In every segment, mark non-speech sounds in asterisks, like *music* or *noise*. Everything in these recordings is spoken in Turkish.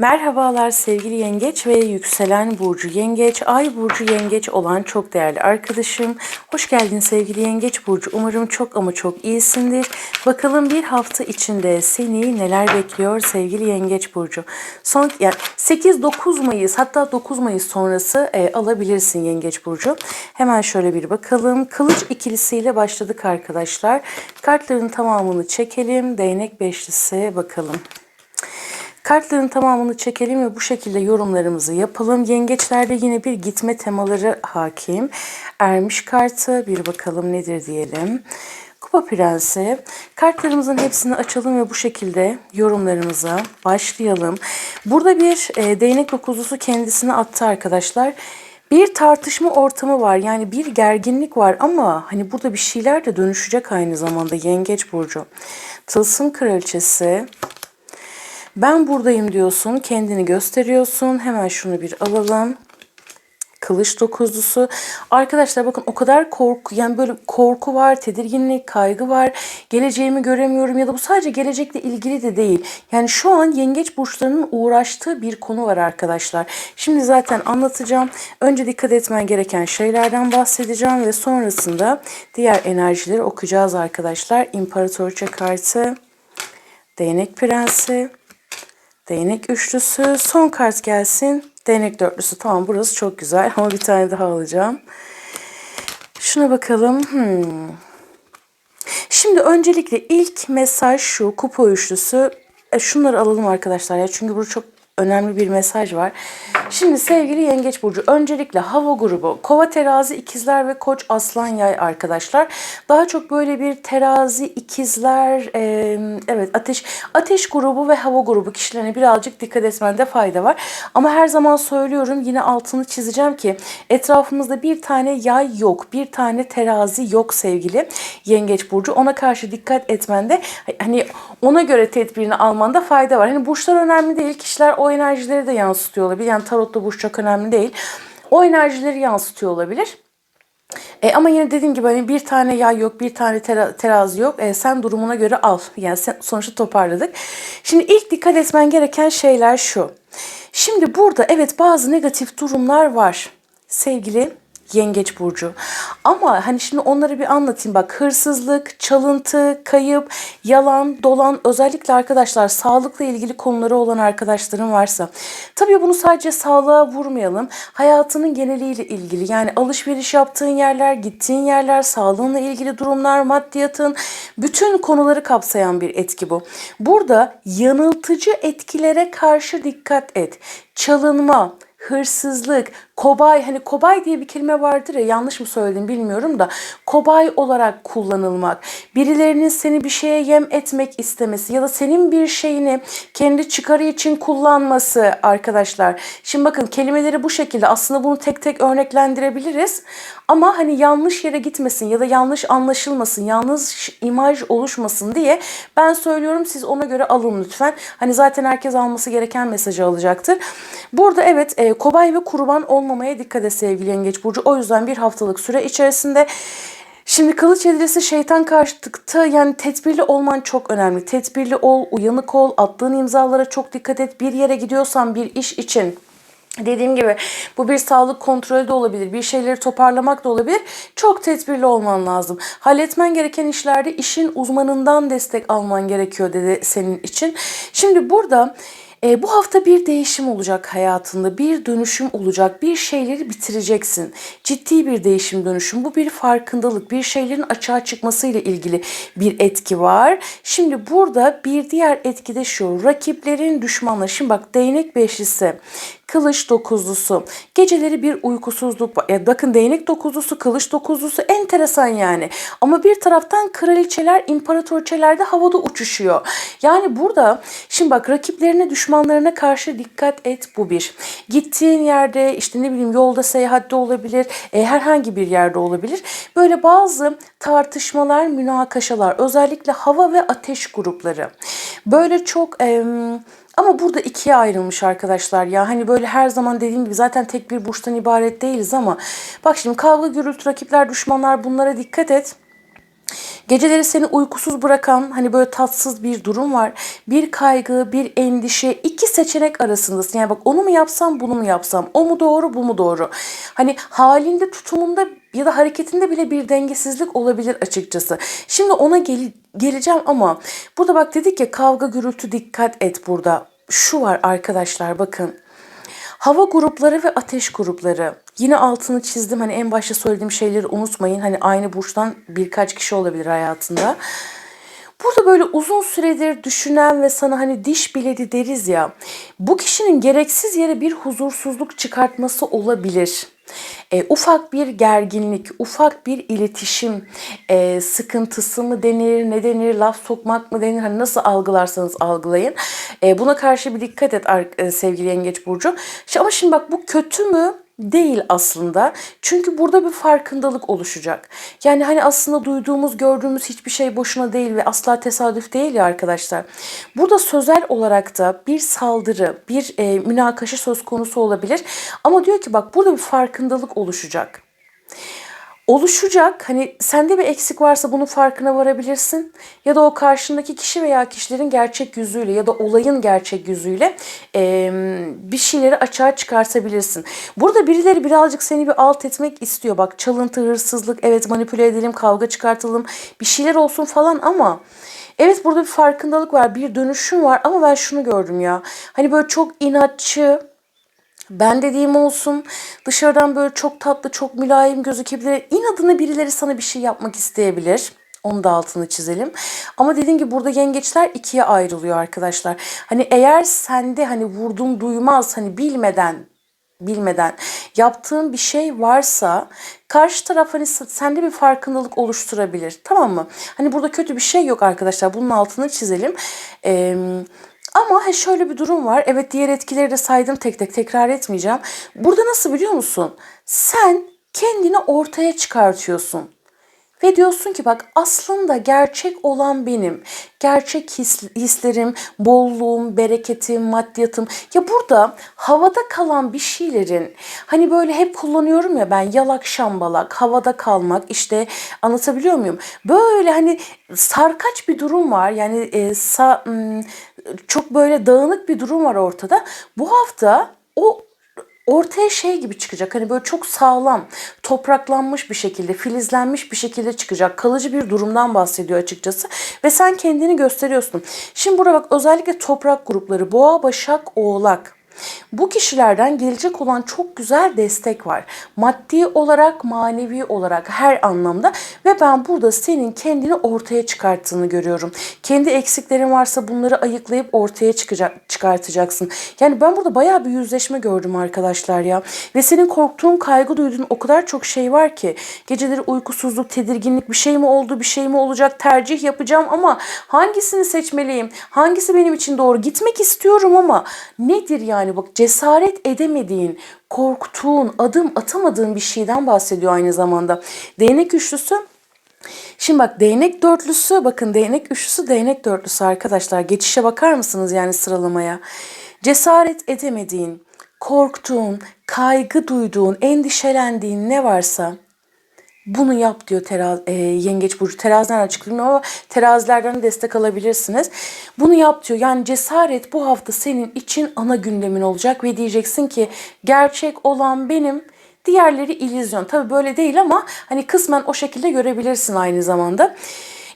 Merhabalar sevgili yengeç ve yükselen burcu yengeç, ay burcu yengeç olan çok değerli arkadaşım. Hoş geldin sevgili yengeç burcu. Umarım çok ama çok iyisindir. Bakalım bir hafta içinde seni neler bekliyor sevgili yengeç burcu. Son yani 8-9 Mayıs hatta 9 Mayıs sonrası e, alabilirsin yengeç burcu. Hemen şöyle bir bakalım. Kılıç ikilisiyle başladık arkadaşlar. Kartların tamamını çekelim. Değnek beşlisi bakalım. Kartların tamamını çekelim ve bu şekilde yorumlarımızı yapalım. Yengeçlerde yine bir gitme temaları hakim. Ermiş kartı bir bakalım nedir diyelim. Kupa Prensi. Kartlarımızın hepsini açalım ve bu şekilde yorumlarımıza başlayalım. Burada bir e, değnek dokuzlusu kendisine attı arkadaşlar. Bir tartışma ortamı var yani bir gerginlik var ama hani burada bir şeyler de dönüşecek aynı zamanda Yengeç Burcu. Tılsım Kraliçesi, ben buradayım diyorsun, kendini gösteriyorsun. Hemen şunu bir alalım. Kılıç dokuzlusu. Arkadaşlar bakın o kadar korku yani böyle korku var, tedirginlik, kaygı var. Geleceğimi göremiyorum ya da bu sadece gelecekle ilgili de değil. Yani şu an yengeç burçlarının uğraştığı bir konu var arkadaşlar. Şimdi zaten anlatacağım. Önce dikkat etmen gereken şeylerden bahsedeceğim ve sonrasında diğer enerjileri okuyacağız arkadaşlar. İmparatorça kartı, Değnek Prensi, Değnek üçlüsü. Son kart gelsin. Değnek dörtlüsü. Tamam burası çok güzel *laughs* ama bir tane daha alacağım. Şuna bakalım. Hmm. Şimdi öncelikle ilk mesaj şu. Kupa üçlüsü. E, şunları alalım arkadaşlar ya. Çünkü burada çok önemli bir mesaj var. Şimdi sevgili Yengeç Burcu öncelikle hava grubu kova terazi ikizler ve koç aslan yay arkadaşlar. Daha çok böyle bir terazi ikizler e, evet ateş ateş grubu ve hava grubu kişilerine birazcık dikkat etmende fayda var. Ama her zaman söylüyorum yine altını çizeceğim ki etrafımızda bir tane yay yok bir tane terazi yok sevgili Yengeç Burcu. Ona karşı dikkat etmende hani ona göre tedbirini almanda fayda var. Hani burçlar önemli değil kişiler o enerjileri de yansıtıyor olabilir. Yani tarotta burç çok önemli değil. O enerjileri yansıtıyor olabilir. E, ama yine dediğim gibi hani bir tane yay yok, bir tane tera, terazi yok. E, sen durumuna göre al. Yani sen, sonuçta toparladık. Şimdi ilk dikkat etmen gereken şeyler şu. Şimdi burada evet bazı negatif durumlar var. Sevgili Yengeç burcu. Ama hani şimdi onları bir anlatayım. Bak hırsızlık, çalıntı, kayıp, yalan, dolan özellikle arkadaşlar sağlıkla ilgili konuları olan arkadaşların varsa. Tabii bunu sadece sağlığa vurmayalım. Hayatının geneliyle ilgili yani alışveriş yaptığın yerler, gittiğin yerler, sağlığınla ilgili durumlar, maddiyatın bütün konuları kapsayan bir etki bu. Burada yanıltıcı etkilere karşı dikkat et. Çalınma, hırsızlık, kobay hani kobay diye bir kelime vardır ya yanlış mı söyledim bilmiyorum da kobay olarak kullanılmak, birilerinin seni bir şeye yem etmek istemesi ya da senin bir şeyini kendi çıkarı için kullanması arkadaşlar. Şimdi bakın kelimeleri bu şekilde aslında bunu tek tek örneklendirebiliriz ama hani yanlış yere gitmesin ya da yanlış anlaşılmasın, yanlış imaj oluşmasın diye ben söylüyorum siz ona göre alın lütfen. Hani zaten herkes alması gereken mesajı alacaktır. Burada evet e, kobay ve kurban olmamaya dikkat et sevgili yengeç burcu. O yüzden bir haftalık süre içerisinde Şimdi kılıç edilesi şeytan karşıtıkta yani tedbirli olman çok önemli. Tedbirli ol, uyanık ol, attığın imzalara çok dikkat et. Bir yere gidiyorsan bir iş için Dediğim gibi bu bir sağlık kontrolü de olabilir. Bir şeyleri toparlamak da olabilir. Çok tedbirli olman lazım. Halletmen gereken işlerde işin uzmanından destek alman gerekiyor dedi senin için. Şimdi burada e, bu hafta bir değişim olacak hayatında, bir dönüşüm olacak, bir şeyleri bitireceksin. Ciddi bir değişim dönüşüm. Bu bir farkındalık, bir şeylerin açığa çıkmasıyla ilgili bir etki var. Şimdi burada bir diğer etki de şu, rakiplerin düşmanları. Şimdi bak değnek beşlisi, kılıç dokuzlusu. Geceleri bir uykusuzluk var. Bakın değnek dokuzlusu, kılıç dokuzlusu enteresan yani. Ama bir taraftan kraliçeler, imparatorçeler de havada uçuşuyor. Yani burada şimdi bak rakiplerine, düşmanlarına karşı dikkat et bu bir. Gittiğin yerde işte ne bileyim yolda seyahatte olabilir, e, herhangi bir yerde olabilir. Böyle bazı tartışmalar, münakaşalar özellikle hava ve ateş grupları. Böyle çok... E, ama burada ikiye ayrılmış arkadaşlar ya. Hani böyle her zaman dediğim gibi zaten tek bir burçtan ibaret değiliz ama bak şimdi kavga gürültü rakipler düşmanlar bunlara dikkat et. Geceleri seni uykusuz bırakan hani böyle tatsız bir durum var. Bir kaygı, bir endişe, iki seçenek arasındasın. Yani bak onu mu yapsam, bunu mu yapsam? O mu doğru, bu mu doğru? Hani halinde, tutumunda ya da hareketinde bile bir dengesizlik olabilir açıkçası. Şimdi ona gel- geleceğim ama burada bak dedik ya kavga, gürültü dikkat et burada. Şu var arkadaşlar bakın. Hava grupları ve ateş grupları. Yine altını çizdim. Hani en başta söylediğim şeyleri unutmayın. Hani aynı burçtan birkaç kişi olabilir hayatında. Burada böyle uzun süredir düşünen ve sana hani diş biledi deriz ya. Bu kişinin gereksiz yere bir huzursuzluk çıkartması olabilir. E, ufak bir gerginlik, ufak bir iletişim e, sıkıntısı mı denir, ne denir, laf sokmak mı denir, hani nasıl algılarsanız algılayın. E, buna karşı bir dikkat et e, sevgili Yengeç Burcu. Ama şimdi bak bu kötü mü? Değil aslında. Çünkü burada bir farkındalık oluşacak. Yani hani aslında duyduğumuz, gördüğümüz hiçbir şey boşuna değil ve asla tesadüf değil ya arkadaşlar. Burada sözel olarak da bir saldırı, bir e, münakaşa söz konusu olabilir. Ama diyor ki bak burada bir farkındalık oluşacak oluşacak. Hani sende bir eksik varsa bunun farkına varabilirsin. Ya da o karşındaki kişi veya kişilerin gerçek yüzüyle ya da olayın gerçek yüzüyle e, bir şeyleri açığa çıkartabilirsin. Burada birileri birazcık seni bir alt etmek istiyor. Bak çalıntı, hırsızlık, evet manipüle edelim, kavga çıkartalım, bir şeyler olsun falan ama... Evet burada bir farkındalık var, bir dönüşüm var ama ben şunu gördüm ya. Hani böyle çok inatçı, ben dediğim olsun. Dışarıdan böyle çok tatlı, çok mülayim gözükebilir. İnadına birileri sana bir şey yapmak isteyebilir. Onu da altını çizelim. Ama dediğim gibi burada yengeçler ikiye ayrılıyor arkadaşlar. Hani eğer sende hani vurdum duymaz hani bilmeden bilmeden yaptığın bir şey varsa karşı taraf hani sende bir farkındalık oluşturabilir. Tamam mı? Hani burada kötü bir şey yok arkadaşlar. Bunun altını çizelim. Eee ama şöyle bir durum var. Evet diğer etkileri de saydım tek tek tekrar etmeyeceğim. Burada nasıl biliyor musun? Sen kendini ortaya çıkartıyorsun. Ve diyorsun ki bak aslında gerçek olan benim. Gerçek his, hislerim, bolluğum, bereketim, maddiyatım. Ya burada havada kalan bir şeylerin hani böyle hep kullanıyorum ya ben yalak şambalak, havada kalmak işte anlatabiliyor muyum? Böyle hani sarkaç bir durum var. Yani e, sa, çok böyle dağınık bir durum var ortada. Bu hafta o ortaya şey gibi çıkacak. Hani böyle çok sağlam, topraklanmış bir şekilde, filizlenmiş bir şekilde çıkacak. Kalıcı bir durumdan bahsediyor açıkçası. Ve sen kendini gösteriyorsun. Şimdi burada bak özellikle toprak grupları boğa, başak, oğlak. Bu kişilerden gelecek olan çok güzel destek var. Maddi olarak, manevi olarak her anlamda ve ben burada senin kendini ortaya çıkarttığını görüyorum. Kendi eksiklerin varsa bunları ayıklayıp ortaya çıkacak, çıkartacaksın. Yani ben burada bayağı bir yüzleşme gördüm arkadaşlar ya. Ve senin korktuğun, kaygı duyduğun o kadar çok şey var ki. Geceleri uykusuzluk, tedirginlik bir şey mi oldu, bir şey mi olacak tercih yapacağım ama hangisini seçmeliyim? Hangisi benim için doğru? Gitmek istiyorum ama nedir yani bak cesaret edemediğin, korktuğun, adım atamadığın bir şeyden bahsediyor aynı zamanda. Değnek üçlüsü Şimdi bak değnek dörtlüsü bakın değnek üçlüsü değnek dörtlüsü arkadaşlar. Geçişe bakar mısınız yani sıralamaya? Cesaret edemediğin, korktuğun, kaygı duyduğun, endişelendiğin ne varsa bunu yap diyor teraz, e, yengeç burcu. Teraziden açıklayayım ama terazilerden destek alabilirsiniz. Bunu yap diyor. Yani cesaret bu hafta senin için ana gündemin olacak ve diyeceksin ki gerçek olan benim. Diğerleri illüzyon. Tabii böyle değil ama hani kısmen o şekilde görebilirsin aynı zamanda.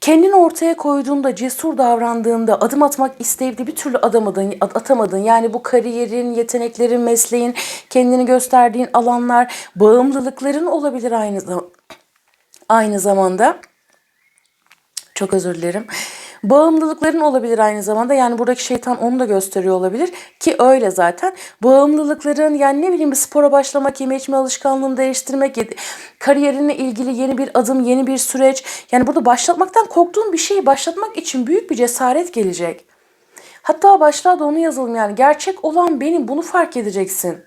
Kendini ortaya koyduğunda, cesur davrandığında, adım atmak isteyip de bir türlü adamadın, atamadın. Yani bu kariyerin, yeteneklerin, mesleğin, kendini gösterdiğin alanlar, bağımlılıkların olabilir aynı aynı zamanda çok özür dilerim. Bağımlılıkların olabilir aynı zamanda. Yani buradaki şeytan onu da gösteriyor olabilir. Ki öyle zaten. Bağımlılıkların yani ne bileyim bir spora başlamak, yeme içme alışkanlığını değiştirmek, kariyerinle ilgili yeni bir adım, yeni bir süreç. Yani burada başlatmaktan korktuğun bir şeyi başlatmak için büyük bir cesaret gelecek. Hatta başlığa da onu yazalım yani. Gerçek olan benim. Bunu fark edeceksin.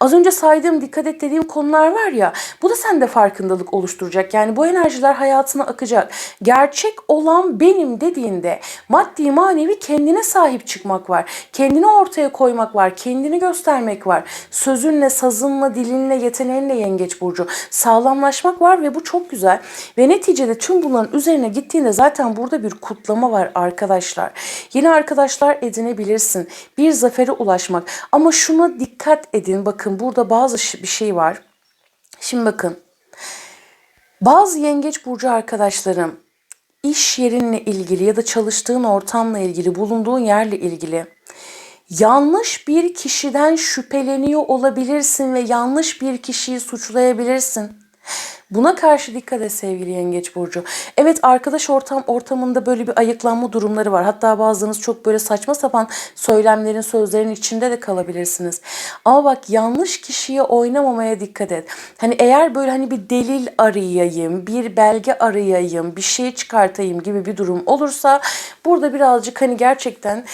Az önce saydığım, dikkat et dediğim konular var ya. Bu da sende farkındalık oluşturacak. Yani bu enerjiler hayatına akacak. Gerçek olan benim dediğinde maddi manevi kendine sahip çıkmak var. Kendini ortaya koymak var. Kendini göstermek var. Sözünle, sazınla, dilinle, yeteneğinle yengeç burcu. Sağlamlaşmak var ve bu çok güzel. Ve neticede tüm bunların üzerine gittiğinde zaten burada bir kutlama var arkadaşlar. Yeni arkadaşlar edinebilirsin. Bir zafere ulaşmak. Ama şuna dikkat edin. Bakın burada bazı bir şey var. Şimdi bakın. Bazı yengeç burcu arkadaşlarım iş yerinle ilgili ya da çalıştığın ortamla ilgili, bulunduğun yerle ilgili yanlış bir kişiden şüpheleniyor olabilirsin ve yanlış bir kişiyi suçlayabilirsin. Buna karşı dikkat et sevgili Yengeç Burcu. Evet arkadaş ortam ortamında böyle bir ayıklanma durumları var. Hatta bazılarınız çok böyle saçma sapan söylemlerin, sözlerin içinde de kalabilirsiniz. Ama bak yanlış kişiye oynamamaya dikkat et. Hani eğer böyle hani bir delil arayayım, bir belge arayayım, bir şey çıkartayım gibi bir durum olursa burada birazcık hani gerçekten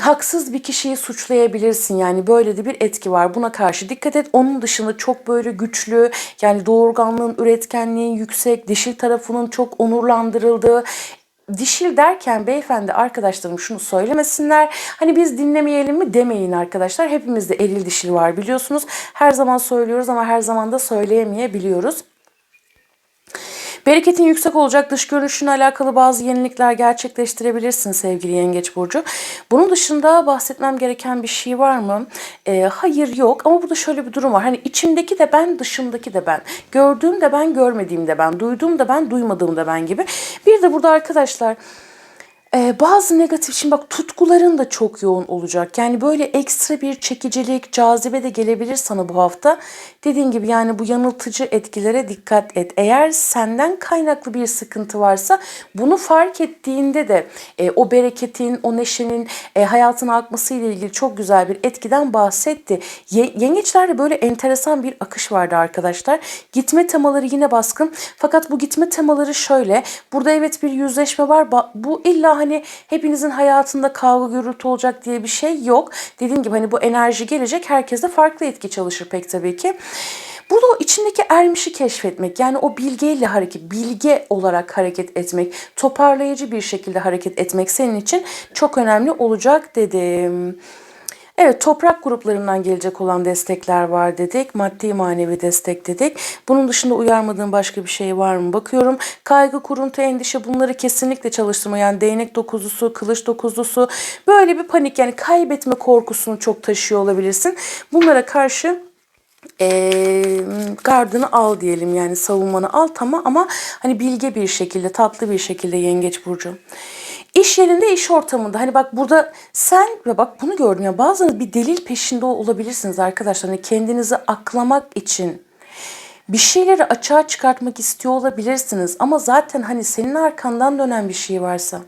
Haksız bir kişiyi suçlayabilirsin yani böyle de bir etki var buna karşı dikkat et onun dışında çok böyle güçlü yani doğurganlığın üretkenliğin yüksek dişil tarafının çok onurlandırıldığı Dişil derken beyefendi arkadaşlarım şunu söylemesinler. Hani biz dinlemeyelim mi demeyin arkadaşlar. Hepimizde eril dişil var biliyorsunuz. Her zaman söylüyoruz ama her zaman da söyleyemeyebiliyoruz. Bereketin yüksek olacak dış görünüşüne alakalı bazı yenilikler gerçekleştirebilirsin sevgili Yengeç Burcu. Bunun dışında bahsetmem gereken bir şey var mı? Ee, hayır yok ama burada şöyle bir durum var. Hani içimdeki de ben, dışımdaki de ben. Gördüğüm de ben, görmediğim de ben. Duyduğum da ben, duymadığım da ben gibi. Bir de burada arkadaşlar... Ee, bazı negatif şimdi bak tutkuların da çok yoğun olacak. Yani böyle ekstra bir çekicilik, cazibe de gelebilir sana bu hafta. Dediğim gibi yani bu yanıltıcı etkilere dikkat et. Eğer senden kaynaklı bir sıkıntı varsa bunu fark ettiğinde de e, o bereketin, o neşenin e, hayatına akması ile ilgili çok güzel bir etkiden bahsetti. Ye- yengeçlerde böyle enteresan bir akış vardı arkadaşlar. Gitme temaları yine baskın. Fakat bu gitme temaları şöyle. Burada evet bir yüzleşme var. Bu illa hani hepinizin hayatında kavga gürültü olacak diye bir şey yok. Dediğim gibi hani bu enerji gelecek. Herkeste farklı etki çalışır pek tabii ki. Burada o içindeki ermişi keşfetmek yani o bilgeyle hareket, bilge olarak hareket etmek, toparlayıcı bir şekilde hareket etmek senin için çok önemli olacak dedim. Evet toprak gruplarından gelecek olan destekler var dedik. Maddi manevi destek dedik. Bunun dışında uyarmadığım başka bir şey var mı bakıyorum. Kaygı, kuruntu, endişe bunları kesinlikle çalıştırma. Yani değnek dokuzlusu, kılıç dokuzlusu böyle bir panik yani kaybetme korkusunu çok taşıyor olabilirsin. Bunlara karşı e, gardını al diyelim yani savunmanı al tamam ama hani bilge bir şekilde tatlı bir şekilde yengeç burcu. İş yerinde iş ortamında hani bak burada sen ve bak bunu gördüm ya bazen bir delil peşinde olabilirsiniz arkadaşlar hani kendinizi aklamak için bir şeyleri açığa çıkartmak istiyor olabilirsiniz ama zaten hani senin arkandan dönen bir şey varsa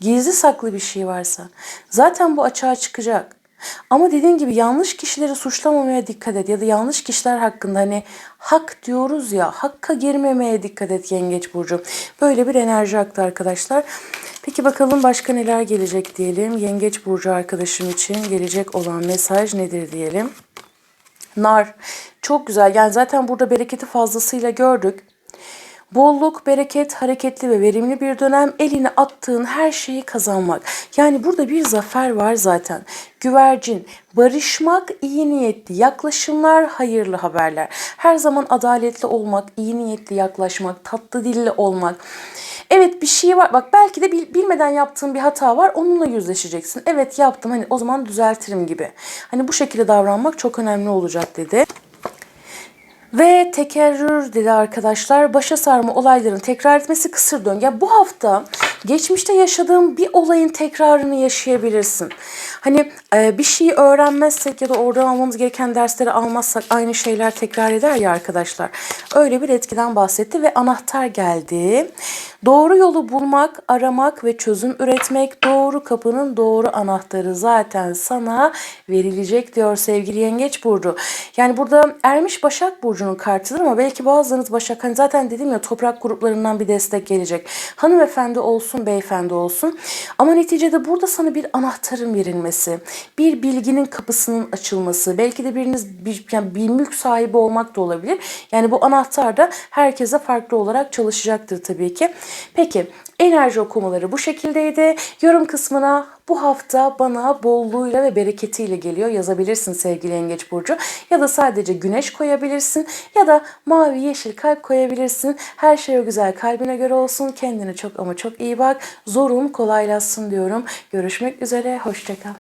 gizli saklı bir şey varsa zaten bu açığa çıkacak. Ama dediğim gibi yanlış kişileri suçlamamaya dikkat et ya da yanlış kişiler hakkında hani hak diyoruz ya hakka girmemeye dikkat et Yengeç Burcu. Böyle bir enerji aktı arkadaşlar. Peki bakalım başka neler gelecek diyelim. Yengeç Burcu arkadaşım için gelecek olan mesaj nedir diyelim. Nar çok güzel yani zaten burada bereketi fazlasıyla gördük. Bolluk, bereket, hareketli ve verimli bir dönem eline attığın her şeyi kazanmak. Yani burada bir zafer var zaten. Güvercin, barışmak, iyi niyetli yaklaşımlar, hayırlı haberler. Her zaman adaletli olmak, iyi niyetli yaklaşmak, tatlı dilli olmak. Evet bir şey var. Bak belki de bil- bilmeden yaptığın bir hata var. Onunla yüzleşeceksin. Evet yaptım hani o zaman düzeltirim gibi. Hani bu şekilde davranmak çok önemli olacak dedi. Ve tekerrür dedi arkadaşlar. Başa sarma olayların tekrar etmesi kısır döngü. Ya bu hafta geçmişte yaşadığın bir olayın tekrarını yaşayabilirsin. Hani e, bir şeyi öğrenmezsek ya da oradan almamız gereken dersleri almazsak aynı şeyler tekrar eder ya arkadaşlar. Öyle bir etkiden bahsetti ve anahtar geldi. Doğru yolu bulmak, aramak ve çözüm üretmek doğru kapının doğru anahtarı zaten sana verilecek diyor sevgili Yengeç Burcu. Yani burada Ermiş Başak Burcu burcunun kartıdır ama belki bazılarınız Başak hani zaten dedim ya toprak gruplarından bir destek gelecek. Hanımefendi olsun, beyefendi olsun. Ama neticede burada sana bir anahtarın verilmesi, bir bilginin kapısının açılması, belki de biriniz bir, yani bir mülk sahibi olmak da olabilir. Yani bu anahtar da herkese farklı olarak çalışacaktır tabii ki. Peki enerji okumaları bu şekildeydi. Yorum kısmına bu hafta bana bolluğuyla ve bereketiyle geliyor yazabilirsin sevgili Yengeç Burcu. Ya da sadece güneş koyabilirsin ya da mavi yeşil kalp koyabilirsin. Her şey o güzel kalbine göre olsun. Kendine çok ama çok iyi bak. Zorun kolaylaşsın diyorum. Görüşmek üzere. Hoşçakal.